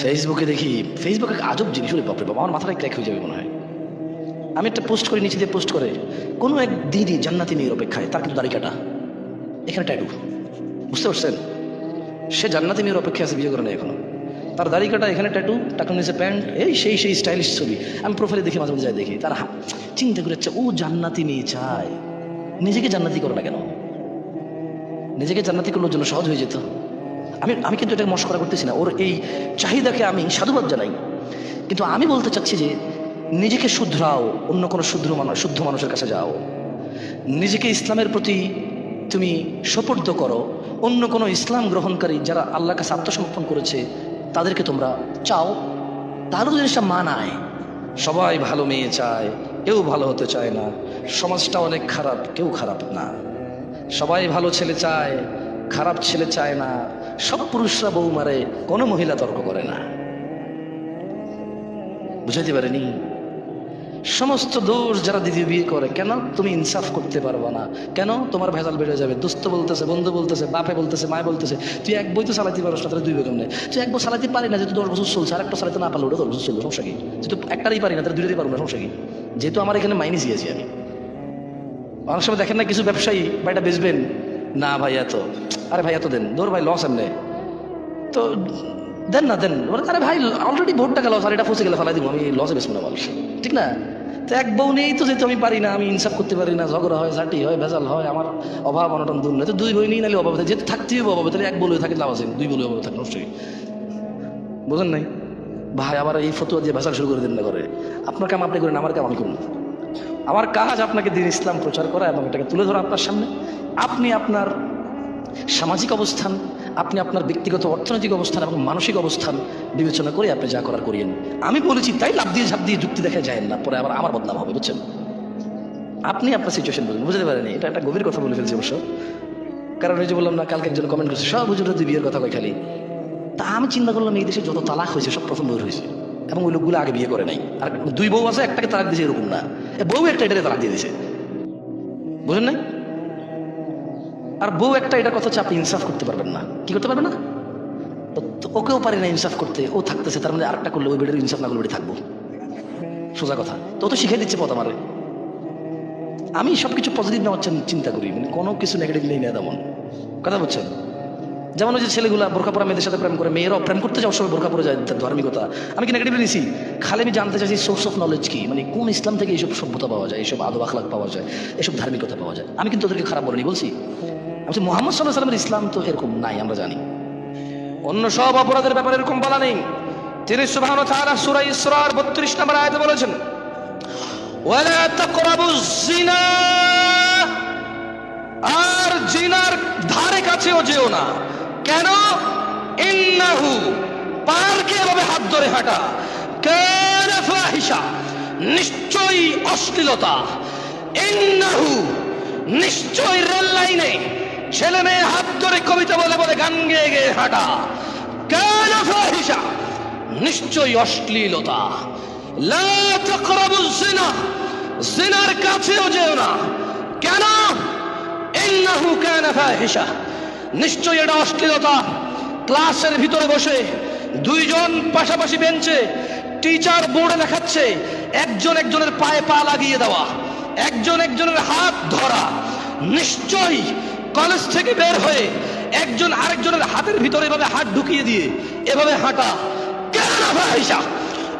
ফেসবুকে দেখি ফেসবুকে আজব জিনিস, ওরে বাপরে বাবা আমার মাথাটা ক্র্যাক হয়ে যাবে মনে হয়। আমি একটা পোস্ট করে, নিচে দিয়ে পোস্ট করে, কোনো এক দিদি জান্নাতি মেয়ের অপেক্ষায়, তার কিন্তু দাড়ি কাটা। এখানে ট্যাটু বুঝতে পারছেন? সে জান্নাতি মেয়ের অপেক্ষায় আছে বিয়ে করে নেই এখনও। তার দাড়ি কাটা, এখানে ট্যাটু টাকা নিচে প্যান্ট এই সেই সেই স্টাইলিশ ছবি। আমি প্রোফাইলে দেখি, মাঝে মাঝে যাই দেখি, তার চিন্তা করে ও জান্নাতি মেয়ে চায়। নিজেকে জান্নাতি করো না কেন? নিজেকে জান্নাতি করলে ওর জন্য সহজ হয়ে যেত। আমি আমি কিন্তু এটাকে মস্করা করতেছি না। ওর এই চাহিদাকে আমি সাধুবাদ জানাই। কিন্তু আমি বলতে চাচ্ছি যে, নিজেকে শুধরাও, অন্য কোনো শুদ্র মানুষ, শুদ্ধ মানুষের কাছে যাও। নিজেকে ইসলামের প্রতি তুমি সোপর্দ করো। অন্য কোনো ইসলাম গ্রহণকারী যারা আল্লাহর কাছে আত্মসমর্পণ করেছে, তাদেরকে তোমরা চাও। তাহলে তো জিনিসটা মানায়। সবাই ভালো মেয়ে চায়, কেউ ভালো হতে চায় না। সমাজটা অনেক খারাপ, কেউ খারাপ না। সবাই ভালো ছেলে চায়, খারাপ ছেলে চায় না। সব পুরুষরা বউ মারে, কোনো মহিলা তর্ক করে না। বুঝাইতে পারেনি? সমস্ত দোষ যারা দ্বিতীয় বিয়ে করে, কেন তুমি ইনসাফ করতে পারবে না? কেন তোমার ভেজাল বেড়ে যাবে? দোস্ত বলতেছে, বন্ধু বলতেছে, বাপে বলতেছে, মায় বলতেছে, তুই এক বই তো চালাতে পারস না, তাহলে দুই বই কেমনে? তুই এক বই চালাতে পারি না, যেহেতু দশ বছর চলছে, আর একটা চালাতে না পারলে ওটা দশ বছর চলবে, সমস্যা কি? যেহেতু একটারই পারি না, তাহলে দুইটাই পারব না, সমস্যা কি? যেহেতু আমার এখানে মাইনাস গিয়েছি আমি। অনেক সময় দেখেন না, কিছু ব্যবসায়ী বা এটা বেচবেন না ভাই এত আরে ভাই এত দেন, ধর ভাই লস এমনি। তো দেন না, দেন। আরে ভাই অলরেডি ভোট টাকা লস আর এটা ফসে গেলে ফেলাই দিব, আমি লসে বেসবো না মানুষ। ঠিক না? তো এক বউ নেই তো, যেহেতু আমি পারি না, আমি ইনসাফ করতে পারি না, ঝগড়া হয়, ঝাঁটি হয়, ভেজাল হয়, আমার অভাব, অনটন দূর নয়। তো দুই বই নেই, নাহলে অভাব থাকে যেহেতু থাকতেই হবে অভাবে তাহলে এক বলে থাকে লাভ আছে। দুই বলে অভাব থাকে অবশ্যই। বোঝেন নাই? ভাই আবার এই ফতুয়া দিয়ে ভেজাল শুরু করে দিন না করে আপনার কাম আপনি করেন, আমার কাম আমি করুন আমার কাজ আপনাকে দিন ইসলাম প্রচার করা এবং এটাকে তুলে ধরা আপনার সামনে। আপনি আপনার সামাজিক অবস্থান, আপনি আপনার ব্যক্তিগত অর্থনৈতিক অবস্থান এবং মানসিক অবস্থান বিবেচনা করে আপনি যা করার করিয়েন। আমি বলেছি, তাই লাভ দিয়ে ঝাঁপ দিয়ে যুক্তি দেখা যায় না, পরে আবার আমার বদনাম হবে, বুঝছেন? আপনি আপনার সিচুয়েশন বুঝুন, বুঝতে পারেনি এটা একটা গভীর কথা বলে ফেলছি অবশ্য। কারণ ওই যে বললাম না, কালকে একজন কমেন্ট করছে, সব হুজুরা তুই বিয়ের কথা কয় খালি। তা আমি চিন্তা করলাম, এই দেশে যত তালাক হয়েছে, সব প্রথম বউর হয়েছে। এবং ওই লোকগুলো আগে বিয়ে করে নাই। আর দুই বউ আছে, একটাকে তালাক দিয়েছে, এরকম না। বউ একটা, এটাকে তালাক দিয়ে দিয়েছে। বুঝেন নাই? আর বউ একটা এটা কথা হচ্ছে আপনি ইনসাফ করতে পারবেন না। কি করতে পারবেন না? ওকেও পারে না ইনসাফ করতে, ও থাকতেছে, তার মানে আরেকটা করলে ওই বেডের ইনসাফ না করলে থাকব। সোজা কথা। তো তো শিখাই দিচ্ছে পথ আমারে। আমি সব কিছু পজিটিভ নেওয়ার চিন- চিন্তা করি মানে কোনো কিছু নেগেটিভ নেই না তেমন। কথা বলছেন? যেমন ওই যে ছেলেগুলা বোরখা পরা মেয়েদের সাথে প্রেম করে, মেয়েরাও প্রেম করতে যাওয়ার সময় বোরখা পরে যায় ধার্মিকতা। আমি কি নেগেটিভ নিছি? খালি আমি জানতে চাইছি সোর্স অফ নলেজ কি? মানে কোন ইসলাম থেকে এইসব সভ্যতা পাওয়া যায়, এইসব আদব আখলাক পাওয়া যায় এসব ধার্মিকতা পাওয়া যায়? আমি কিন্তু ওদেরকে খারাপ বলিনি, বলছি। আমি মোহাম্মদ সাল্লাহ সাল্লামের ইসলাম তো এরকম নাই, আমরা জানি। অন্য সব অপরাধের ব্যাপারে এরকম বলা নেই। তিনি সুবহান তাআলা সূরা ইসরার 32 নম্বর আয়াতে বলেছেন, ওয়ালা তাকরাবুজ জিনা আর জিনার ধারে কাছেও যেও না। কেন? ইন্নাহু পারকে এভাবে হাত ধরে হাঁটা। কানা ফাহিশা, নিশ্চয়ই অশ্লীলতা। ইন্নাহু, নিশ্চয়ই রেল লাইনে ছেলে মেয়ে হাত ধরে কবিতা বলে বলে গান গেয়ে গেয়ে হাঁটা। কানা ফাহিশা নিশ্চয়ই অশ্লীলতা। লা তাকরাবুজ জিনা জিনার কাছেও যেও না। কেন? ইন্নাহু কানা ফাহিশা। নিশ্চয়ই এটা অশ্লীলতা। ক্লাসের ভিতরে বসে দুইজন পাশাপাশি বেঞ্চে টিচার বোর্ডে দেখাচ্ছে একজন একজনের পায়ে পা লাগিয়ে দেওয়া, একজন একজনের হাত ধরা। নিশ্চয়ই কলেজ থেকে বের হয়ে একজন আরেকজনের হাতের ভিতরে এভাবে হাত ঢুকিয়ে দিয়ে এভাবে হাঁটা। কেন ফাহিশা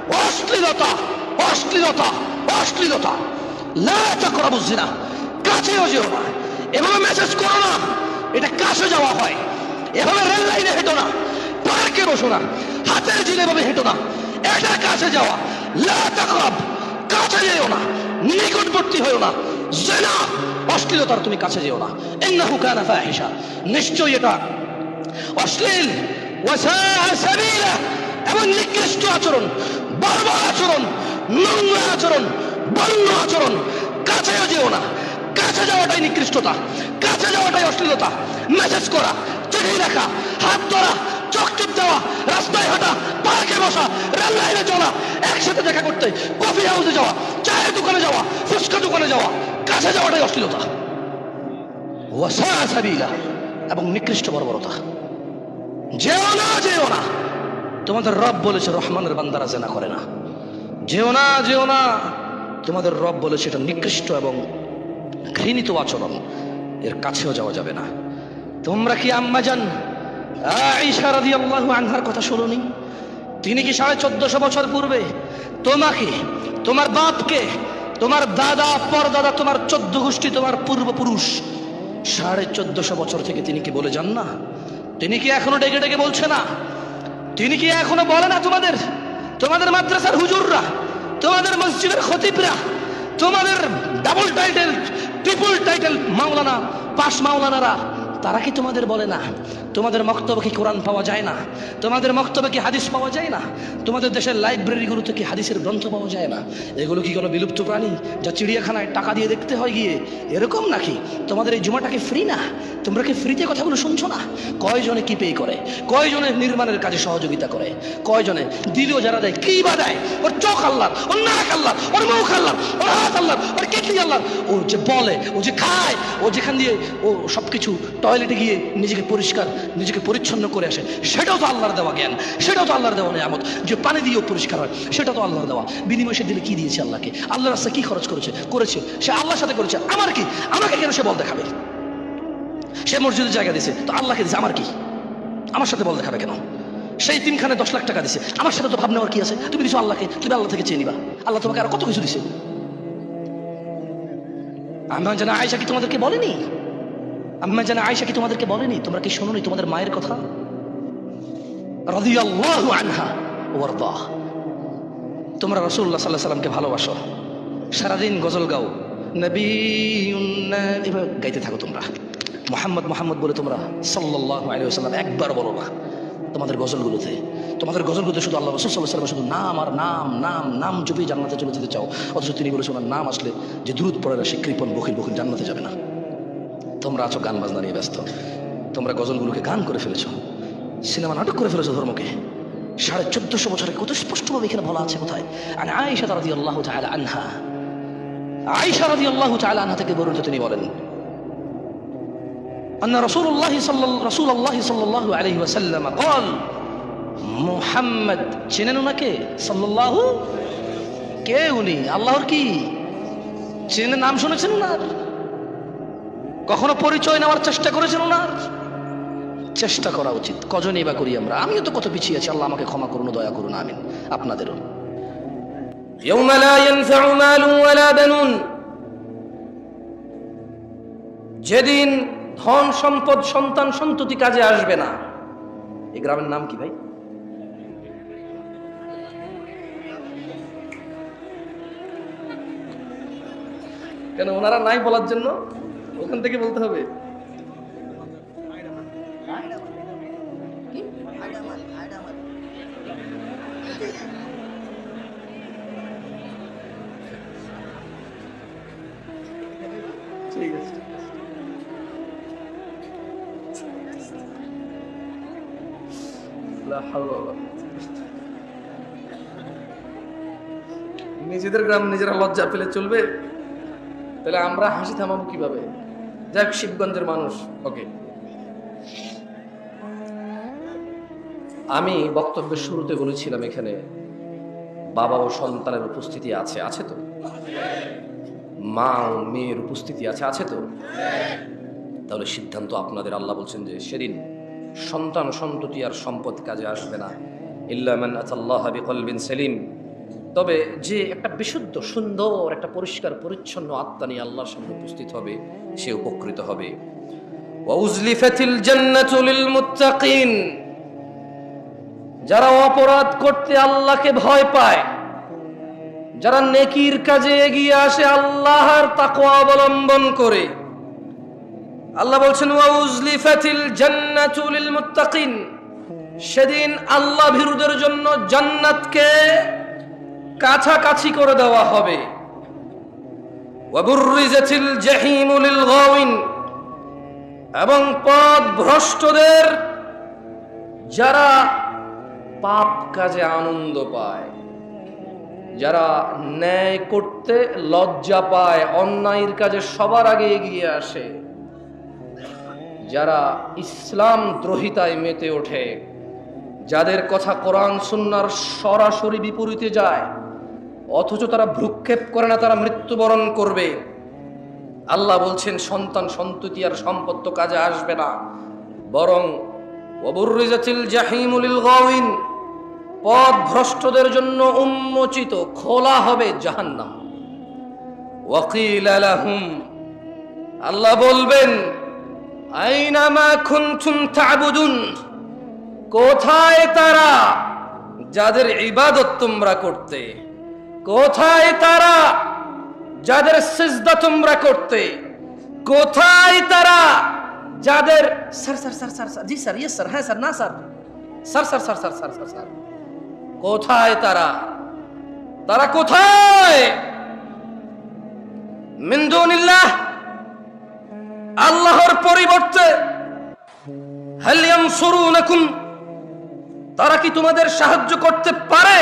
অশ্লীলতা অশ্লীলতা অশ্লীলতা। লাটা করা বুঝছি না কাছেও যেও না। এভাবে মেসেজ করো না। এটা কাছে যাওয়া হয়। এভাবে রেল লাইনে হেঁটো না। পার্কে বসো না। হাতের জিলে ভাবে হেঁটো না। এটা কাছে যাওয়া। লাটা কাছে যেও না। নিকটবর্তী হয়েও না। অশ্লীলতার তুমি কাছে যেও না। ইন্নাহু কানা ফাহিশা। নিশ্চয়ই এটা অশ্লীল এবং নিকৃষ্ট আচরণ, বর্বর আচরণ, নোংরা আচরণ, বন্য আচরণ। কাছেও যেও না। কাছে যাওয়াটাই নিকৃষ্টতা। কাছে যাওয়াটাই অশ্লীলতা। মেসেজ করা, চিঠি লেখা, হাত ধরা চোখ টিপ দেওয়া, রাস্তায় হাঁটা, পার্কে বসা, রেল লাইনে চলা, একসাথে দেখা করতে, কফি হাউসে যাওয়া, চায়ের দোকানে যাওয়া, ফুচকা দোকানে যাওয়া, কাছে যাওয়াটাই অশ্লীলতা। ওয়াসা সাবিলা, এবং নিকৃষ্ট বর্বরতা। যেও না যেও না, তোমাদের রব বলেছে, রহমানের বান্দারা জেনা করে না। যেও না যেও না, তোমাদের রব বলেছে, এটা নিকৃষ্ট এবং ঘৃণিত আচরণ, এর কাছেও যাওয়া যাবে না। তোমরা কি আম্মা জান আনহার কথা শুনুনি। তিনি কি সাড়ে চোদ্দশো বছর পূর্বে তোমাকে, তোমার বাপকে, তোমার দাদা, পরদাদা, তোমার চোদ্দ গোষ্ঠী, তোমার পূর্বপুরুষ সাড়ে চোদ্দশো বছর থেকে তিনি কি বলে যান না? তিনি কি এখনও ডেকে ডেকে বলছে না? তিনি কি এখনও বলে না তোমাদের? তোমাদের মাদ্রাসার হুজুররা, তোমাদের মসজিদের খতিবরা, তোমাদের ডাবল টাইটেল ট্রিপল টাইটেল মাওলানা, পাশ মাওলানারা, তারা কি তোমাদের বলে না? তোমাদের মক্তব্য কি কোরআন পাওয়া যায় না? তোমাদের মক্তব্যে কি হাদিস পাওয়া যায় না? তোমাদের দেশের লাইব্রেরিগুলোতে কি হাদিসের গ্রন্থ পাওয়া যায় না? এগুলো কি কোনো বিলুপ্ত প্রাণী যা চিড়িয়াখানায় টাকা দিয়ে দেখতে হয় গিয়ে? এরকম নাকি? তোমাদের এই জুমাটাকে ফ্রি না? তোমরা কি ফ্রিতে কথাগুলো শুনছো না? কয়জনে কি পে করে? কয়জনে নির্মাণের কাজে সহযোগিতা করে? কয়জনে দিলেও যারা দেয়, কি বা দেয়? ওর চোখ আল্লাহ ওর নাক আল্লাহ ওর মুখ আল্লাহ ওর হাত আল্লাহ ওর কেটলি আল্লাহ ও যে বলে, ও যে খায়, ও যেখান দিয়ে ও সব কিছু টয়লেটে গিয়ে নিজেকে পরিষ্কার নিজেকে পরিচ্ছন্ন করে আসে, সেটাও তো আল্লাহর দেওয়া জ্ঞান, সেটাও তো আল্লাহর দেওয়া নিয়ামত। যে পানি দিয়েও পরিষ্কার হয় সেটা তো আল্লাহর দেওয়া। বিনিময় সে দিলে কি দিয়েছে আল্লাহকে? আল্লাহর রাস্তায় কি খরচ করেছে? করেছে। সে আল্লাহর সাথে করেছে। আমার কি? আমাকে কেন সে বল দেখাবে? সে মসজিদের জায়গা দিছে তো আল্লাহকে দিছে আমার কি? আমার সাথে বল দেখাবে কেন? সেই তিনখানে দশ লাখ টাকা দিছে আমার সাথে তো ভাব নেওয়ার কি আছে? তুমি দিছো আল্লাহকে, তুমি আল্লাহ থেকে চেয়ে নিবা। আল্লাহ তোমাকে আর কত কিছু দিছে? আমি জানা আয়সা কি তোমাদেরকে বলেনি? আমি জানা আয়সা কি তোমাদেরকে বলেনি? তোমরা কি শোনোনি তোমাদের মায়ের কথা? তোমরা রসুল্লাহ সাল্লাহ সাল্লামকে ভালোবাসো। সারাদিন গজল গাও। নবী। গাইতে থাকো তোমরা। মোহাম্মদ মোহাম্মদ বলে তোমরা সাল্লাল্লাহু আলাইহি ওয়াসাল্লাম একবার বলো না তোমাদের গজলগুলোতে। তোমাদের গজলগুলোতে শুধু আল্লাহ রসুল সাল্লাহ সাল্লাম শুধু নাম আর নাম নাম নাম জপি জান্নাতে চলে যেতে চাও। অথচ তিনি বলেছে ওনার নাম আসলে যে দূরত পড়ে না, সে কৃপন বকিল বকিল জান্নাতে যাবে না। তোমরা আছো গান বাজনা নিয়ে ব্যস্ত তোমরা গজলগুলোকে গান করে ফেলেছো সিনেমা নাটক করে ফেলেছো ধর্মকে সাড়ে চোদ্দশো বছরে কত স্পষ্টভাবে এখানে বলা আছে কোথায় আর আয়েশা রাদি আল্লাহ তাআলা আনহা আয়েশা রাদি আল্লাহ তাআলা আনহা থেকে বর্ণিত তিনি বলেন أن رسول الله صلى رسول الله صلى الله عليه وسلم قال محمد চেনেন ওনাকে সাল্লাল্লাহু কে উনি আল্লাহর কি চেনে নাম শুনেছেন ওনার কখনো পরিচয় নেওয়ার চেষ্টা করেছেন ওনার চেষ্টা করা উচিত কজনই বা করি আমরা আমিও তো কত পিছিয়ে আছি আল্লাহ আমাকে ক্ষমা করুন দয়া করুন আমিন আপনাদেরও يوم لا ينفع مال ولا بنون যেদিন ধন সম্পদ সন্তান সন্ততি কাজে আসবে না এই গ্রামের নাম কি ভাই কেন ওনারা নাই বলার জন্য ওখান থেকে বলতে হবে। ঠিক আছে। নিজেদের গ্রাম, নিজেরা লজ্জা পেলে চলবে। তাহলে আমরা হাসি থামাবো কীভাবে? যাক, শিবগঞ্জের মানুষ। ওকে আমি বক্তব্যের শুরুতে বলেছিলাম এখানে, বাবা ও সন্তানের উপস্থিতি আছে আছে তো? মা ও মেয়ের উপস্থিতি আছে আছে তো? তাহলে সিদ্ধান্ত আপনাদের, আল্লাহ বলছেন যে সেদিন সন্তান সন্ততি আর সম্পদ কাজে আসবে না। ইল্লামান আতাল্লাহ বিকলবিন সেলিম। তবে যে একটা বিশুদ্ধ, সুন্দর, একটা পরিষ্কার, পরিচ্ছন্ন আত্মা নিয়ে আল্লাহর সামনে উপস্থিত হবে, সে উপকৃত হবে। মুত্তাকিন যারা অপরাধ করতে আল্লাহকে ভয় পায়, যারা নেকির কাজে এগিয়ে আসে আল্লাহর তাকওয়া অবলম্বন করে, আল্লাহ বলছেন মুত্তাকিন সেদিন আল্লাহ ভীরুদের জন্য জান্নাতকে কাছাকাছি করে দেওয়া হবে। এবং পথ ভ্রষ্টদের যারা পাপ কাজে আনন্দ পায়, যারা ন্যায় করতে লজ্জা পায়, অন্যায়ের কাজে সবার আগে এগিয়ে আসে, যারা ইসলাম দ্রোহিতায় মেতে ওঠে, যাদের কথা কোরআন সুন্নার সরাসরি বিপরীতে যায় অথচ তারা ভ্রুক্ষেপ করে না, তারা মৃত্যুবরণ করবে। আল্লাহ বলছেন, সন্তান সন্ততি আর সম্পত্ত কাজে আসবে না। বরং পথ ভ্রষ্টদের জন্য উন্মোচিত খোলা হবে জাহান্নাম। ওয়াকিল আলাহুম আল্লাহ বলবেন আইনামা খুনতুম তাবুদুন, কোথায় তারা যাদের ইবাদত তোমরা করতে? কোথায় তারা যাদের সিজদা তোমরা করতে? কোথায় তারা যাদের স্যার স্যার স্যার স্যার জি, স্যার ইয়েস স্যার হ্যাঁ স্যার, না, sir. Sir sir sir sir sir sir sir. কোথায় তারা? তারা কোথায়? মিন্দুনিল্লাহ আল্লাহর পরিবর্তে। হালিয়াম সরুনাকুম তারা কি তোমাদের সাহায্য করতে পারে?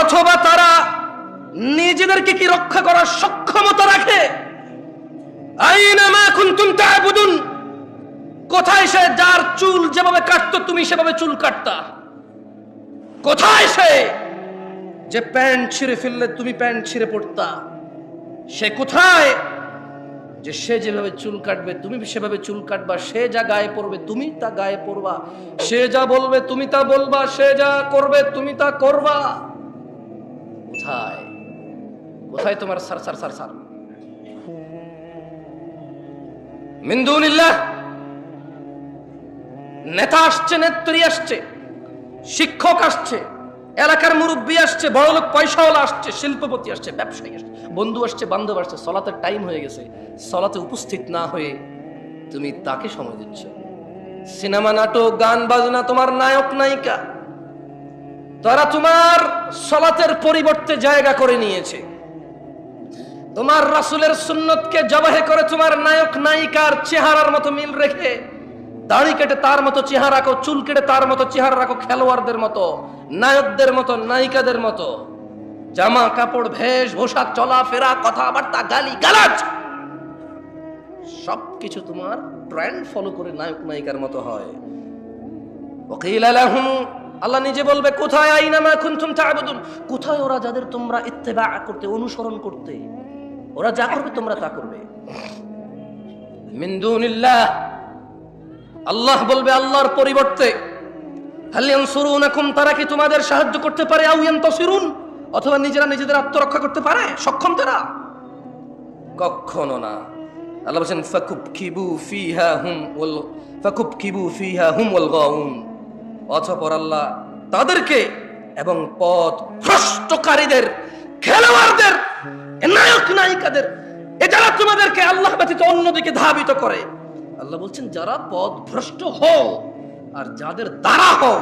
অথবা তারা নিজেদেরকে কি রক্ষা করার সক্ষমতা রাখে? কোথায় সে যার চুল যেভাবে কাটতো, তুমি সেভাবে চুল কাটতা? কোথায় সে যে প্যান্ট ছিঁড়ে ফেললে তুমি প্যান্ট ছিঁড়ে পড়তা? সে কোথায় যে সে যেভাবে চুল কাটবে, তুমি সেভাবে চুল কাটবা, সে যা গায়ে পড়বে, তুমি তা গায়ে পড়বা। সে যা বলবে, তুমি তা বলবা, সে যা করবে, তুমি তা করবা। কোথায়? কোথায় তোমার সার সার সার সার? মিন্দুনিল্লাহ নেতা আসছে, নেত্রী আসছে, শিক্ষক আসছে, এলাকার মুরব্বী আসছে বড় লোক পয়সাওয়ালা আসছে, শিল্পপতি আসছে, ব্যবসায়ী আসছে। বন্ধু আসছে, বান্ধব আসছে, সলাতের টাইম হয়ে গেছে। সলাতে উপস্থিত না হয়ে তুমি তাকে সময় দিচ্ছ। সিনেমা, নাটক, গান, বাজনা তোমার নায়ক, নায়িকা। তারা তোমার সলাতের পরিবর্তে জায়গা করে নিয়েছে। তোমার রাসুলের সুন্নতকে জবাহে করে তোমার নায়ক, নায়িকার চেহারার মতো মিল রেখে, দাড়ি কেটে তার মতো চেহারা রাখো, চুল কেটে তার মতো চেহারা রাখো, খেলোয়াড়দের মতো, নায়কদের মতো, নায়িকাদের মতো। জামা কাপড় ভেষ পোশাক চলাফেরা কথাবার্তা গালি গালাজ। সবকিছু তোমার ট্রেন্ড ফলো করে নায়ক নায়িকার মতো হয়। আল্লাহ নিজে বলবে, কোথায় আইনামা কুনতুম তা'বুদুন? কোথায় ওরা যাদের তোমরা ইত্তেবা করতে, অনুসরণ করতে? ওরা যা করবে তোমরা তা করবে। মিন দুনিল্লাহ, আল্লাহ বলবে, আল্লাহর পরিবর্তে, হাল ইয়ানসুরুনাকুম, তারা কি তোমাদের সাহায্য করতে পারে? আও ইয়ানতাসিরুন। অথবা নিজেরা নিজেদের আত্মরক্ষা করতে পারে? সক্ষম তারা? কখনো না। আল্লাহ বলছেন ফাকুব কিবু ফিহা হুম ওয়াল ফাকুব কিবু ফিহা হুম ওয়াল গাউন। অতঃপর আল্লাহ তাদেরকে এবং পথ ভ্রষ্টকারীদের, খেলোয়াড়দের, নায়ক নায়িকাদের, এ যারা তোমাদেরকে আল্লাহ ব্যতীত অন্যদিকে ধাবিত করে, আল্লাহ বলছেন, যারা পথ ভ্রষ্ট হও, আর যাদের দ্বারা হও,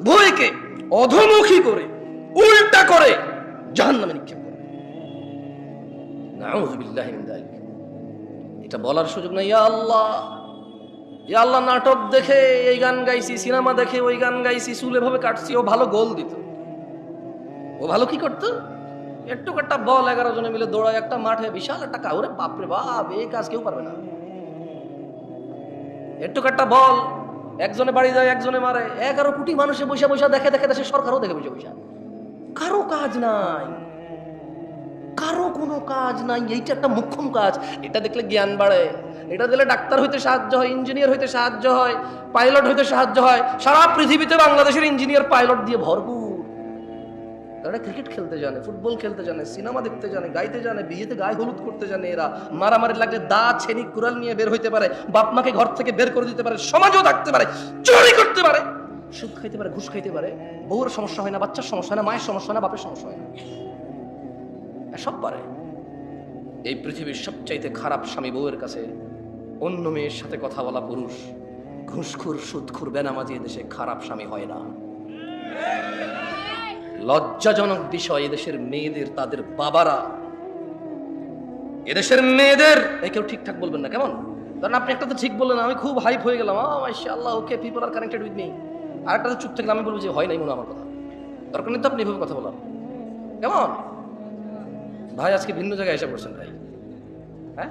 উভয়কে অধমুখী করে উল্টা করে নিক্ষেপ নাউযুবিল্লাহি মিন যালিক। এটা বলার সুযোগ নাই আল্লাহ। ইয়া আল্লাহ, নাটক দেখে, এই গান গাইছি, সিনেমা দেখে, ওই গান গাইছি, চুলে ভাবে কাটছি, ও ভালো গোল দিত। ও ভালো কি করতো? একটু একটা বল, এগারো জনে মিলে দৌড়ায়, একটা মাঠে বিশাল একটা কাউরে, বাপরে বাপ, এই কাজ কেউ পারবে না। একটু একটা বল, একজনে বাড়ি যায়, একজনে মারে, এগারো কোটি মানুষে বসে বসে, দেখে দেখে দেশে সরকারও দেখে বসে বসে। কারও কাজ নাই। কারও কোনো কাজ নাই। এইটা একটা মুখ্যম কাজ। এটা দেখলে জ্ঞান বাড়ে। এটা দিলে ডাক্তার হইতে সাহায্য হয়, ইঞ্জিনিয়ার হইতে সাহায্য হয়, পাইলট হইতে সাহায্য হয়। সারা পৃথিবীতে বাংলাদেশের ইঞ্জিনিয়ার, পাইলট দিয়ে ভরপুর। তারা ক্রিকেট খেলতে জানে, ফুটবল খেলতে জানে, সিনেমা দেখতে জানে, গাইতে জানে, বিয়েতে গায়ে হলুদ করতে জানে এরা। মারামারি লাগলে দা, ছেনি, কুড়াল নিয়ে বের হইতে পারে। বাপ মাকে ঘর থেকে বের করে দিতে পারে। সমাজও থাকতে পারে, চুরি করতে পারে। সুদ খাইতে পারে, ঘুষ খাইতে পারে। বউর সমস্যা হয় না, বাচ্চার সমস্যা হয় না, মায়ের সমস্যা হয় না, বাপের সমস্যা হয় না। সব পারে। এই পৃথিবীর সবচাইতে খারাপ স্বামী বউয়ের কাছে অন্য মেয়ের সাথে কথা বলা পুরুষ, ঘুষখুর, সুদখুর, বেনামাজি দেশে খারাপ স্বামী হয় না। লজ্জাজনক বিষয় এদেশের মেয়েদের, তাদের বাবারা এদেশের মেয়েদের, এ কেউ ঠিকঠাক বলবেন না, কেমন? কারণ আপনি একটা তো ঠিক বললেন, আমি খুব হাইপ হয়ে গেলাম। আল্লাহ okay people are connected with me আর একটা চুপ থাকলে আমি বলব যে হয় নাই মনে আমার কথা। দরকার নেই তো আপনি এভাবে কথা বলার। কেমন? ভাই, আজকে ভিন্ন জায়গায় এসে পড়ছেন ভাই। হ্যাঁ?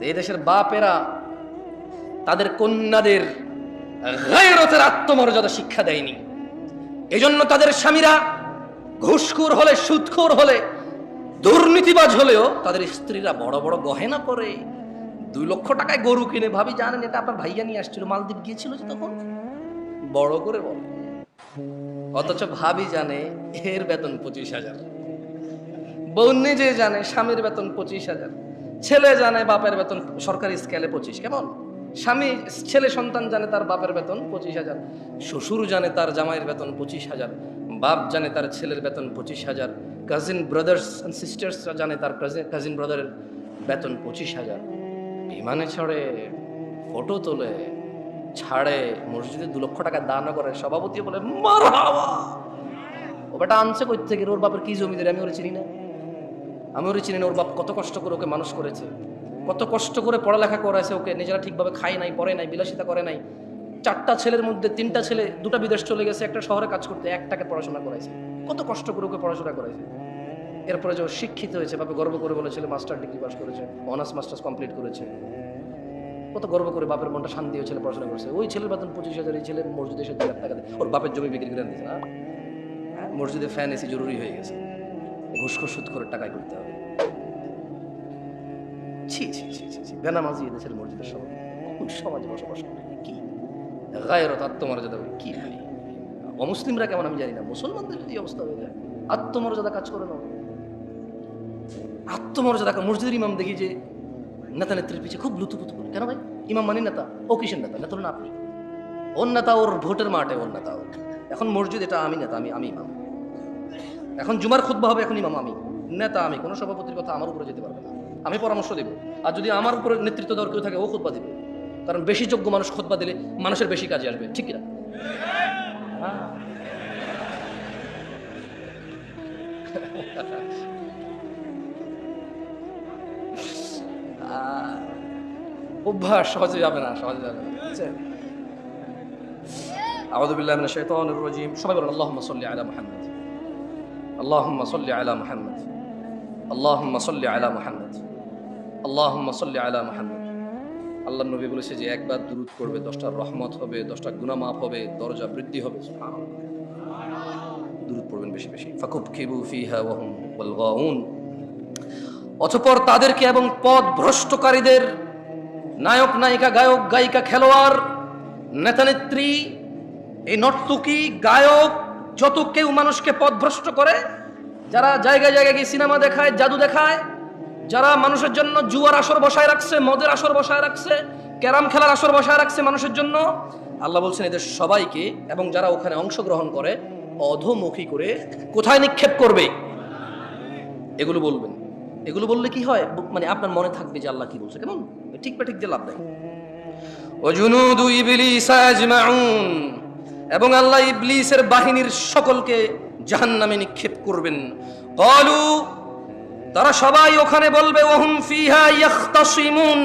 এই দেশের বাপেরা তাদের কন্যাদের গায়রতের আত্মমর্যাদা শিক্ষা দেয়নি। এজন্য তাদের স্বামীরা ঘুষখোর হলে, সুদখোর হলে, দুর্নীতিবাজ হলেও তাদের স্ত্রীরা বড় বড় গহেনা পরে। দুই লক্ষ টাকায় গরু কিনে, ভাবি জানেন এটা আপনার ভাইয়া নিয়ে আসছিল, মালদ্বীপ গিয়েছিল যে তখন? বড় করে বলে। অথচ ভাবি জানে এর বেতন পঁচিশ হাজার। বউ নিজে জানে স্বামীর বেতন পঁচিশ হাজার। ছেলে জানে বাপের বেতন সরকারি স্কেলে পঁচিশ, কেমন? স্বামী, ছেলে সন্তান জানে তার বাপের বেতন পঁচিশ হাজার। শ্বশুর জানে তার জামাইয়ের বেতন পঁচিশ হাজার। বাপ জানে তার ছেলের বেতন পঁচিশ হাজার। কাজিন ব্রাদার্স অ্যান্ড সিস্টার্সরা জানে তার কাজিন ব্রাদারের বেতন পঁচিশ হাজার। বিমানে ছড়ে ফটো তোলে, ছাড়ে, মসজিদে দু লক্ষ টাকা দান করে, সভাপতি বলে ও বেটা আনছে কই থেকে ওর বাপের কি জমিদারি আমি ওরে চিনি না। আমি ওরে চিনি না, ওর বাপ কত কষ্ট করে ওকে মানুষ করেছে। কত কষ্ট করে পড়ালেখা করেছে ওকে, নিজেরা ঠিকভাবে খায় নাই, পড়ে নাই, বিলাসিতা করে নাই। চারটা ছেলের মধ্যে তিনটা ছেলে, দুটা বিদেশ চলে গেছে, একটা শহরে কাজ করতে, একটাকে পড়াশোনা করাইছে। কত কষ্ট করে ওকে পড়াশোনা করাইছে। এরপরে যে শিক্ষিত হয়েছে বাপে গর্ব করে বলে ছেলে মাস্টার ডিগ্রি পাস করেছে অনার্স মাস্টার্স কমপ্লিট করেছে। কত গর্ব করে বাপের মনটা শান্তি হয়ে ছেলে পড়াশোনা করছে। ওই ছেলের বেতন পঁচিশ হাজার এই ছেলে মসজিদে এসে দু লাখ টাকা ওর বাপের জমি বিক্রি করে দিচ্ছে না হ্যাঁ, মসজিদে ফ্যান এসি জরুরি হয়ে গেছে। ঘুষখোর সুদ করে টাকায় করতে হবে। ছি ছি ছি ছি ছি। বেনামাজি এদেশের মসজিদের সবাই। কোন সমাজে বসবাস করে? কি? গায়েরত আত্মমর্যাদা কি মানে? অমুসলিমরা কেমন আমি জানি না। মুসলমানদের যদি অবস্থা হয়ে যায় আত্মমর্যাদা কাজ করে না। আত্মমর্যাদা মসজিদের ইমাম দেখি যে নেতা নেত্রীর পিছিয়ে খুব লুতুপুতু করে। কেন ভাই? ইমাম মানি নেতা ও কিসের নেতা? নেতা না আপনি। ওর নেতা ওর ভোটের মাঠে ওর নেতা ওর। এখন মসজিদ এটা আমি নেতা আমি আমি ইমাম। এখন জুমার খুদ্া হবে এখন ইমাম আমি। নেতা আমি কোনো সভাপতির কথা আমার উপরে যেতে পারবে না। আমি পরামর্শ দেবো। আর যদি আমার উপরে নেতৃত্ব দেওয়ার কেউ থাকে ও খুদ্া দিবে। কারণ বেশি যোগ্য মানুষ খুদ্া দিলে মানুষের বেশি কাজে আসবে ঠিক কিনা? আহ, অভ্যাস সহজে যাবে না সহজে যাবে না। বুঝছেন আউযু বিল্লাহি মিনাশ শাইতানির রাজীম। সবাই বলুন আল্লাহুম্মা সাল্লি আলা মুহাম্মদ। আল্লাহুম্মা সাল্লি আলা মুহাম্মদ। আল্লাহুম্মা সাল্লি আলা মুহাম্মদ। আল্লাহুম্মা সাল্লি আলা মুহাম্মদ। আল্লাহ নবী বলেছে যে একবার দুরূদ পড়বে দশটা রহমত হবে দশটা গুনাহ মাফ হবে দরজা বৃদ্ধি হবে। দুরূদ পড়বেন বেশি বেশি। ফাকুব খিবু ফিহা ওয়া হুম ওয়াল গাউন। অতঃপর তাদেরকে এবং পদ ভ্রষ্টকারীদের নায়ক, নায়িকা, গায়ক, গায়িকা, খেলোয়াড়, নেতানেত্রী, এই নর্তকী, গায়ক, যত কেউ মানুষকে পথভ্রষ্ট করে, যারা জায়গায় জায়গায় গিয়ে সিনেমা দেখায়, জাদু দেখায়, যারা মানুষের জন্য জুয়ার আসর বসায় রাখছে, মদের আসর বসায় রাখছে, ক্যারাম খেলার আসর বসায় রাখছে মানুষের জন্য, আল্লাহ বলছেন এদের সবাইকে এবং যারা ওখানে অংশগ্রহণ করে, অধোমুখী করে কোথায় নিক্ষেপ করবে? এগুলো বলবেন। এগুলো বললে কি হয়? মানে আপনার মনে থাকবে যে আল্লাহ কি বলছে, কেমন? ঠিক বা ঠিক যে লাভ আজমাউন, এবং আল্লাহ ইবলিসের বাহিনীর সকলকে জাহান্নামে নিক্ষেপ করবেন। ক্বালু, তারা সবাই ওখানে বলবে, ওহুম ফিহা ইয়াখতাসিমুন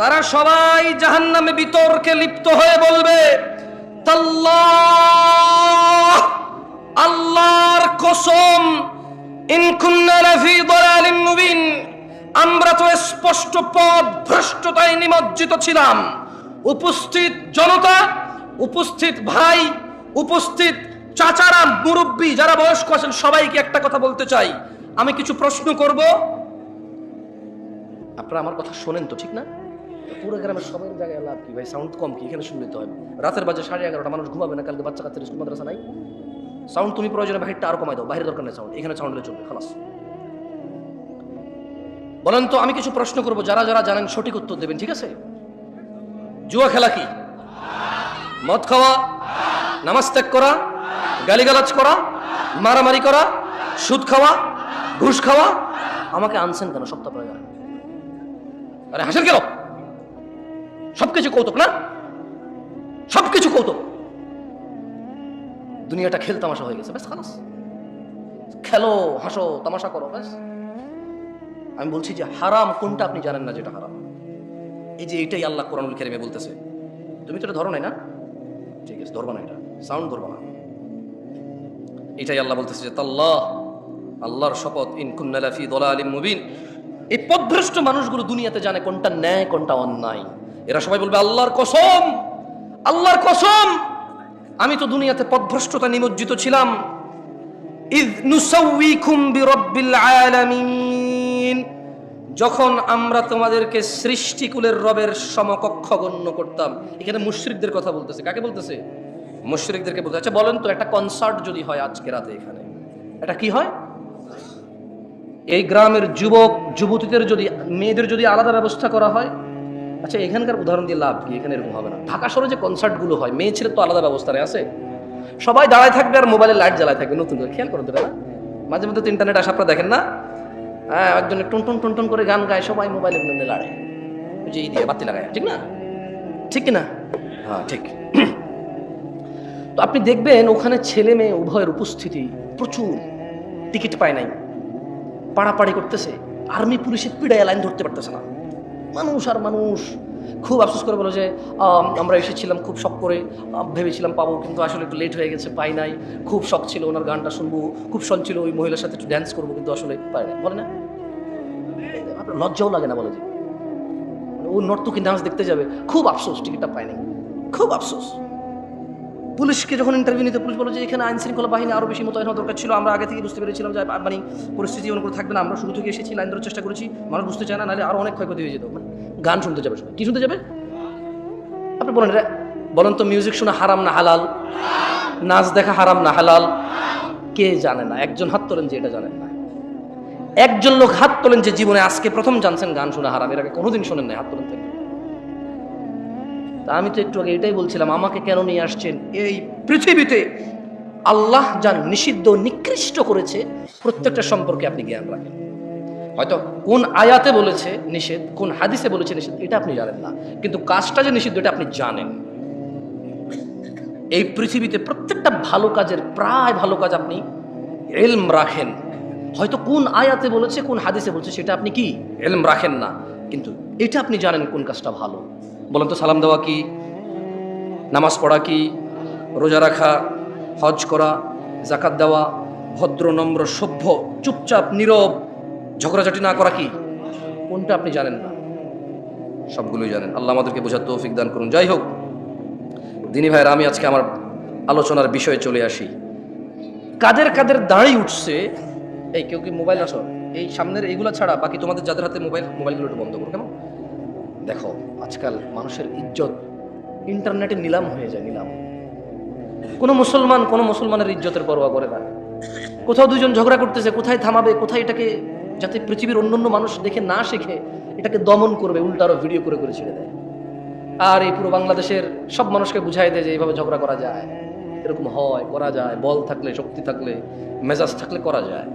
তারা সবাই জাহান্নামে বিতর্কে লিপ্ত হয়ে বলবে, তাল্লাহ, আল্লাহর কসম আমরা তো স্পষ্ট পথ ভ্রষ্টতায় নিমজ্জিত ছিলাম। উপস্থিত জনতা, উপস্থিত ভাই, উপস্থিত চাচারা মুরব্বী যারা বয়স্ক আছেন, সবাইকে একটা কথা বলতে চাই। আমি কিছু প্রশ্ন করব। আপনারা আমার কথা শোনেন তো, ঠিক না? পুরো গ্রামের সবাই জায়গায় লাভ কি? ভাই সাউন্ড কম কি? এখানে শুনতে হবে রাতের বাজে সাড়ে এগারোটা, মানুষ ঘুমাবে না, কালকে বাচ্চা কাচ্চার স্কুল, মাদ্রাসা নাই? সাউন্ড তুমি প্রয়োজনে বাহিরটা আরও কমাই দাও বাইরের দরকার নেই সাউন্ড এখানে সাউন্ড চলবে, খালাস। বলেন তো, আমি কিছু প্রশ্ন করব, যারা যারা জানেন সঠিক উত্তর দেবেন, ঠিক আছে? জুয়া খেলা কি? মদ খাওয়া? নামাজ ত্যাগ করা? গালিগালাজ করা? মারামারি করা? সুদ খাওয়া? ঘুষ খাওয়া? আমাকে আনছেন কেন সপ্তাহ পরে? আরে হাসেন কেন? সবকিছু কৌতুক, না? সবকিছু কৌতুক। দুনিয়াটা খেল তামাশা হয়ে গেছে, ব্যাস, খালাস। খেলো, হাসো, তামাশা করো, ব্যাস। আমি বলছি যে হারাম কোনটা আপনি জানেন না যেটা হারাম? এই যে এটাই আল্লাহ কোরআনুল কেরিমে বলতেছে। তুমি তো এটা ধরো নাই না? ঠিক আছে, ধরবা না এটা। সাউন্ড ধরবা না। এটাই আল্লাহ বলতেছে যে, তাল্লাহ, আল্লাহর শপথ, ইন কুন্নালাফি দলালিম মুবিন। এই পদভ্রষ্ট মানুষগুলো দুনিয়াতে জানে কোনটা ন্যায়, কোনটা অন্যায়। এরা সবাই বলবে, আল্লাহর কসম আল্লাহর কসম। আমি তো দুনিয়াতে পথভ্রষ্টতা নিমজ্জিত ছিলাম। যখন আমরা তোমাদেরকে সৃষ্টিকুলের রবের সমকক্ষ গণ্য করতাম। এখানে মুশরিকদের কথা বলতেছে। কাকে বলতেছে? মুশরিকদেরকে বলতে আচ্ছা বলেন তো, একটা কনসার্ট যদি হয় আজকে রাতে এখানে, এটা কি হয়? এই গ্রামের যুবক, যুবতীদের যদি, মেয়েদের যদি আলাদা ব্যবস্থা করা হয় আচ্ছা এখানকার উদাহরণ দিয়ে লাভ কি? এখানে এরকম হবে না। ঢাকা শহরে যে কনসার্টগুলো হয়, মেয়ে ছেলে তো আলাদা ব্যবস্থা নেই, আছে? সবাই দাঁড়ায় থাকবে আর মোবাইলে লাইট জ্বালায় থাকবে, নতুন করে। খেয়াল করতে না মাঝে মধ্যে তো ইন্টারনেট আসা, আপনারা দেখেন না? হ্যাঁ একজনে টুন টুন টুন টুন করে গান গায়, সবাই মোবাইলে মধ্যে লাড়ে যে এই দিয়ে বাতি লাগায়, ঠিক না? ঠিক না হ্যাঁ ঠিক। তো আপনি দেখবেন ওখানে ছেলে মেয়ে উভয়ের উপস্থিতি প্রচুর। টিকিট পায় নাই। পাড়াপাড়ি করতেছে। আর্মি পুলিশের পিড়ায় লাইন ধরতে পারতেছে না। মানুষ আর মানুষ খুব আফসোস করে বলো যে আমরা এসেছিলাম খুব শখ করে ভেবেছিলাম পাবো, কিন্তু আসলে একটু লেট হয়ে গেছে, পাই নাই। খুব শখ ছিল ওনার গানটা শুনব, খুব শখ ছিল ওই মহিলার সাথে একটু ড্যান্স করব, কিন্তু আসলে পাই না বলে না? লজ্জাও লাগে না বলে যে? ও নর্তকী ডান্স দেখতে যাবে, খুব আফসোস, টিকিটটা পায়নি খুব আফসোস। পুলিশকে যখন ইন্টারভিউ নিতে, পুলিশ বলো যে এখানে আইন শৃঙ্খলা বাহিনী আরও বেশি মোতায়েন হওয়া দরকার ছিল। আমরা আগে থেকে বুঝতে পেরেছিলাম যে মানে পরিস্থিতি করে থাকবে না। আমরা শুরু থেকে এসেছি, লাইন ধরার চেষ্টা করেছি। মানুষ বুঝতে চায় না, নাহলে আরও অনেক ক্ষয়ক্ষতি হয়ে যেত। মানে গান শুনতে যাবে সবাই। কি শুনতে যাবে? আপনি বলেন বলেন তো মিউজিক শোনা হারাম না হালাল? নাচ দেখা হারাম না হালাল? কে জানে না, একজন হাত তোলেন যে এটা জানেন না। একজন লোক হাত তোলেন যে জীবনে আজকে প্রথম জানছেন গান শোনা হারাম। এর আগে কোনোদিন শোনেন নাই হাত তোলেন থেকে তা আমি তো একটু আগে এটাই বলছিলাম, আমাকে কেন নিয়ে আসছেন? এই পৃথিবীতে আল্লাহ যা নিষিদ্ধ নিকৃষ্ট করেছে, প্রত্যেকটা সম্পর্কে আপনি জ্ঞান রাখেন। হয়তো কোন আয়াতে বলেছে নিষেধ, কোন হাদিসে বলেছে নিষেধ, এটা আপনি জানেন না। কিন্তু কাজটা যে নিষিদ্ধ, এটা আপনি জানেন। এই পৃথিবীতে প্রত্যেকটা ভালো কাজের, প্রায় ভালো কাজ আপনি এলম রাখেন। হয়তো কোন আয়াতে বলেছে, কোন হাদিসে বলছে, সেটা আপনি কি? এলম রাখেন না। কিন্তু এটা আপনি জানেন কোন কাজটা ভালো। বলেন তো, সালাম দেওয়া কি? নামাজ পড়া কি? রোজা রাখা? হজ করা? জাকাত দেওয়া? ভদ্র, নম্র, সভ্য, চুপচাপ, নীরব, ঝগড়াঝাটি না করা কি? কোনটা আপনি জানেন না? সবগুলোই জানেন। আল্লাহ আমাদেরকে বোঝার তৌফিক দান করুন। যাই হোক, দিনী ভাইয়ের, আমি আজকে আমার আলোচনার বিষয়ে চলে আসি। কাদের কাদের দাঁড়িয়ে উঠছে? এই, কেউ কি মোবাইল আসো? এই সামনের এইগুলো ছাড়া বাকি তোমাদের যাদের হাতে মোবাইল, মোবাইলগুলো একটু বন্ধ করো, কেমন? দেখো, আজকাল মানুষের ইজ্জত ইন্টারনেটে নিলাম হয়ে যায়, নিলাম। কোনো মুসলমান কোনো মুসলমানের ইজ্জতের পরোয়া করে না। কোথাও দুজন ঝগড়া করতেছে, কোথায় থামাবে, কোথায় এটাকে যাতে পৃথিবীর অন্যান্য মানুষ দেখে না শেখে, এটাকে দমন করবে উল্টারও ভিডিও করে করে ছেড়ে দেয়। আর এই পুরো বাংলাদেশের সব মানুষকে বুঝাই দেয় যে এইভাবে ঝগড়া করা যায়। এরকম হয়, করা যায়, বল থাকলে, শক্তি থাকলে, মেজাজ থাকলে করা যায়।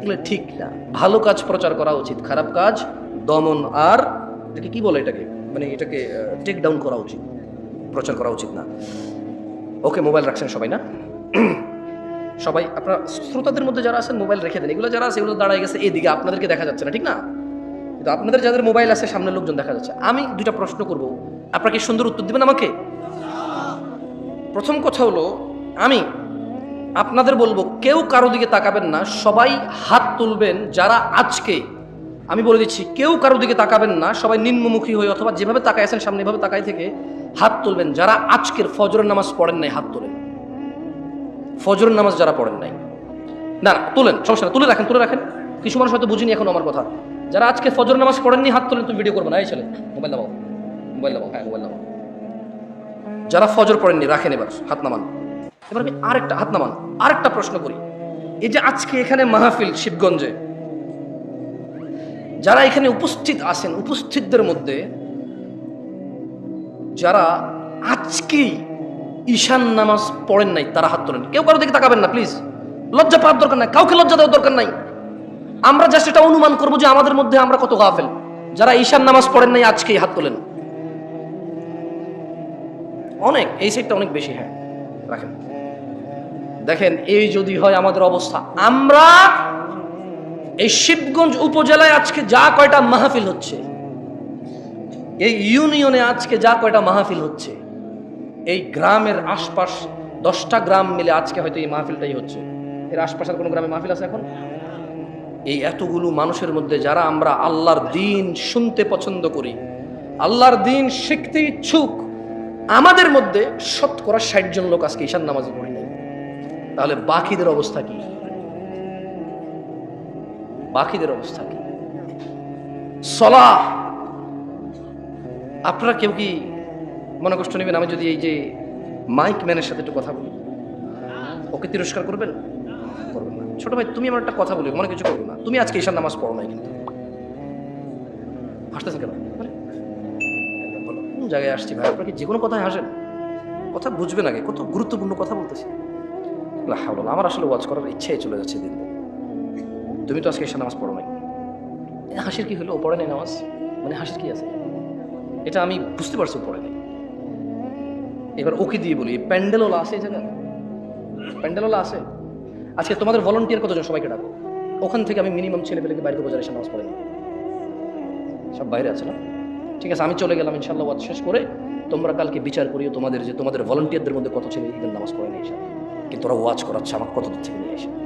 এগুলো ঠিক না। ভালো কাজ প্রচার করা উচিত, খারাপ কাজ দমন আর এটাকে কি বলে এটাকে? মানে এটাকে টেক ডাউন করা উচিত, প্রচার করা উচিত না। ওকে মোবাইল রাখছেন সবাই, না? সবাই, আপনার শ্রোতাদের মধ্যে যারা আছেন মোবাইল রেখে দেন। এগুলো যারা আছে, এগুলো দাঁড়ায় গেছে, এদিকে আপনাদেরকে দেখা যাচ্ছে না, ঠিক না? কিন্তু আপনাদের যাদের মোবাইল আছে, সামনের লোকজন দেখা যাচ্ছে। আমি দুইটা প্রশ্ন করব। আপনাকে সুন্দর উত্তর দিবেন আমাকে? প্রথম কথা হলো, আমি আপনাদের বলব, কেউ কারও দিকে তাকাবেন না, সবাই হাত তুলবেন যারা আজকে আমি বলে দিচ্ছি, কেউ কারও দিকে তাকাবেন না, সবাই নিম্নমুখী হয়ে অথবা যেভাবে তাকায় আছেন সামনে এভাবে তাকাই থেকে হাত তুলবেন। যারা আজকের ফজরের নামাজ পড়েন নাই, হাত তোলেন। ফজরের নামাজ যারা পড়েন নাই। না না, তুলেন, সমস্যা না, তুলে রাখেন তুলে রাখেন। কিছু মানুষ হয়তো বুঝিনি এখন আমার কথা। যারা আজকে ফজর নামাজ পড়েননি, হাত তোলেন, তুমি ভিডিও করবে না। এই ছেলে, মোবাইল নামাও মোবাইল নামাও হ্যাঁ মোবাইল নামাও। যারা ফজর পড়েননি, রাখেন এবার, হাত নামান। এবার আমি আরেকটা, হাত নামান, আরেকটা প্রশ্ন করি। এই যে আজকে এখানে মাহফিল শিবগঞ্জে যারা এখানে উপস্থিত আছেন, উপস্থিতদের মধ্যে যারা আজকেই ঈশান নামাজ পড়েন নাই, তারা হাত তোলেন। কেউ কারও দিকে তাকাবেন না প্লিজ লজ্জা পাওয়ার দরকার নাই, কাউকে লজ্জা দেওয়ার দরকার নাই। আমরা জাস্ট এটা অনুমান করব যে আমাদের মধ্যে আমরা কত গাফেল। যারা ঈশান নামাজ পড়েন নাই, আজকেই হাত তোলেন। অনেক, এই সাইডটা অনেক বেশি হ্যাঁ। রাখেন। দেখেন, এই যদি হয় আমাদের অবস্থা। আমরা এই শিবগঞ্জ উপজেলায় আজকে যা কয়টা মাহফিল হচ্ছে, এই ইউনিয়নে আজকে যা কয়টা মাহফিল হচ্ছে, এই গ্রামের আশপাশ দশটা গ্রাম মিলে আজকে হয়তো এই মাহফিলটাই হচ্ছে। এর আশপাশের কোনো গ্রামে মাহফিল আছে এখন? এই এতগুলো মানুষের মধ্যে যারা আমরা আল্লাহর দিন শুনতে পছন্দ করি, আল্লাহর দিন শিখতে ইচ্ছুক, আমাদের মধ্যে শতকরা ষাট জন লোক আজকে ঈশান নামাজি পড়ি নাই। তাহলে বাকিদের অবস্থা কি? বাকিদের অবস্থা কি? সলা আপনারা কেউ কি মনে কষ্ট নেবেন? আমি যদি এই যে মাইক ম্যানের সাথে একটু কথা বলি। ওকে তিরস্কার করবেন? করবেন না। ছোট ভাই, তুমি আমার একটা কথা বলি মনে কিছু করবে না। তুমি আজকে ঈশান নামাজ পড়ো নাই কিন্তু। হাসতেছেন কেন? কোন জায়গায় আসছি ভাই? আপনার কি যে কোনো কথায় হাসেন? কথা বুঝবেন আগে। কত গুরুত্বপূর্ণ কথা বলতেছি। আমার আসলে ওয়াজ করার ইচ্ছাই চলে যাচ্ছে দিন দিন। তুমি তো আজকে ঈশান নামাজ পড়ো নাই। হাসির কি হলো? পড়ে নাই নামাজ? মানে হাসির কি আছে? এটা আমি বুঝতে পারছি পড়ে নাই। এবার ওকে দিয়ে বলি প্যান্ডেলওয়ালা আছে এই জায়গায়? প্যান্ডেলওয়ালা আছে? আজকে তোমাদের ভলান্টিয়ার কতজন সবাইকে ডাকো। ওখান থেকে আমি মিনিমাম ছেলে পেলেকে বাইরে বাজারে এসে নামাজ পড়ে নিই। সব বাইরে আছে না? ঠিক আছে, আমি চলে গেলাম ইনশাল্লাহ ওয়াজ শেষ করে তোমরা কালকে বিচার করিও তোমাদের যে তোমাদের ভলান্টিয়ারদের মধ্যে কত ছেলে ঈদের নামাজ পড়ে নিয়ে এসে। কিন্তু ওরা ওয়াজ করাচ্ছে আমার কত দূর থেকে নিয়ে এসে।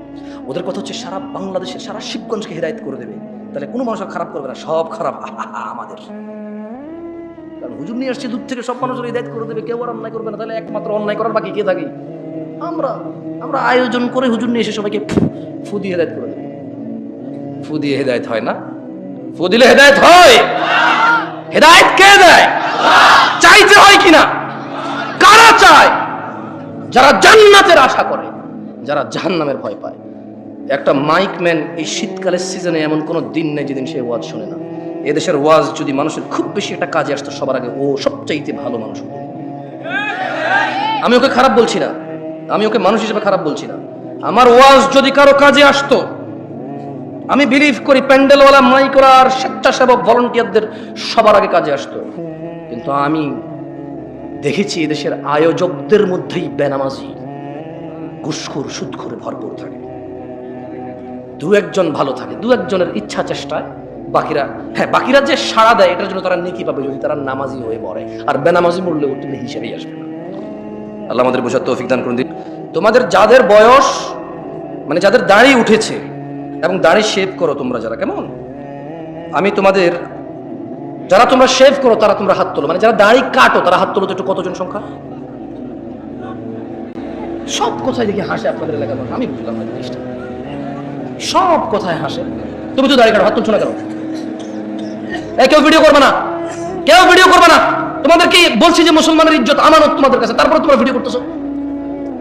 ওদের কথা হচ্ছে সারা বাংলাদেশের, সারা শিবগঞ্জকে হেদায়ত করে দেবে। তাহলে কোনো মানুষ খারাপ করবে না, সব খারাপ। আমাদের। কারণ হুজুর নিয়ে আসছে দূর থেকে সব মানুষের হৃদায়ত করে দেবে, কেউ আর অন্যায় করবে না। তাহলে একমাত্র অন্যায় করার বাকি কে থাকি? আমরা আমরা আয়োজন করে হুজুর নিয়ে এসে সবাইকে ফু- দিয়ে হেদায়ত করে দেবে। ফু দিয়ে হেদায়ত হয় না? ফু দিলে হেদায়ত হয়! হেদায়ত কে দেয়? চাইতে হয় কিনা? কারা চায়? যারা জান্নাতের আশা করে, যারা জাহান্নামের ভয় পায়। একটা মাইক ম্যান এই শীতকালের সিজনে এমন কোনো দিন নেই যেদিন সে ওয়াজ শোনে না। এদেশের ওয়াজ যদি মানুষের খুব বেশি একটা কাজে আসতো, সবার আগে ও সবচাইতে ভালো মানুষ আমি ওকে খারাপ বলছি না। আমি ওকে মানুষ হিসেবে খারাপ বলছি না। আমার ওয়াজ যদি কারও কাজে আসতো, আমি বিলিভ করি প্যান্ডেলওয়ালা মাইকরা আর স্বেচ্ছাসেবক ভলান্টিয়ারদের সবার আগে কাজে আসতো। কিন্তু আমি দেখেছি এদেশের আয়োজকদের মধ্যেই বেনামাজি, ঘুষখোর, সুদখোরে ভরপুর থাকে। দু একজন ভালো থাকে দু একজনের ইচ্ছা চেষ্টায় বাকিরা হ্যাঁ বাকিরা যে সাড়া দেয়, এটার জন্য তারা নেকি পাবে যদি তারা নামাজি হয়ে মরে। আর বেনামাজি মরলে ওর তুমি হিসেবেই আসবে না। আল্লাহ আমাদের বোঝার তৌফিক দান করুন। দিন তোমাদের যাদের বয়স মানে যাদের দাড়ি উঠেছে এবং দাড়ি শেভ করো তোমরা যারা, কেমন? আমি তোমাদের, যারা তোমরা শেভ করো, তারা তোমরা হাত তোলো। মানে যারা দাড়ি কাটো, তারা হাত তোলো তো একটু কতজন সংখ্যা? সব কথায় দেখি হাসে আপনাদের এলাকার আমি বুঝলাম না জিনিসটা। সব কথায় হাসে। তুমি তো দাঁড়িয়ে হাত তুলছো না কেন? কেউ ভিডিও করবে না। কেউ ভিডিও করবে না। তোমাদের কি বলছি যে মুসলমানের ইজ্জত, আমানত তোমাদের কাছে। তারপরে তোমরা ভিডিও করতেছো।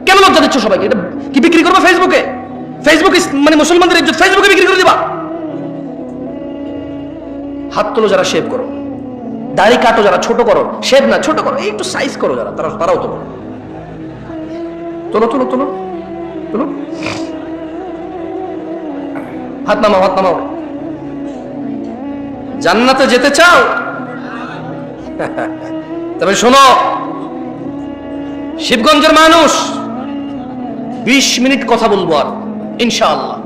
কেন লজ্জা দিচ্ছ সবাইকে? এটা কি বিক্রি করবে ফেসবুকে ফেসবুকে মানে মুসলমানদের ইজ্জত ফেসবুকে বিক্রি করে দিবা। হাত তোলো যারা শেভ করো। দাড়ি কাটো যারা, ছোট করো। শেভ না, ছোট করো। একটু সাইজ করো যারা, তারা তারাও তোলো। তোলো তোলো তোলো। তোলো। হাত নামাও হাত নামাও। জান্নাতে যেতে চাও? তবে শোনো, শিবগঞ্জের মানুষ বিশ মিনিট কথা বলব আর, ইনশাআল্লাহ।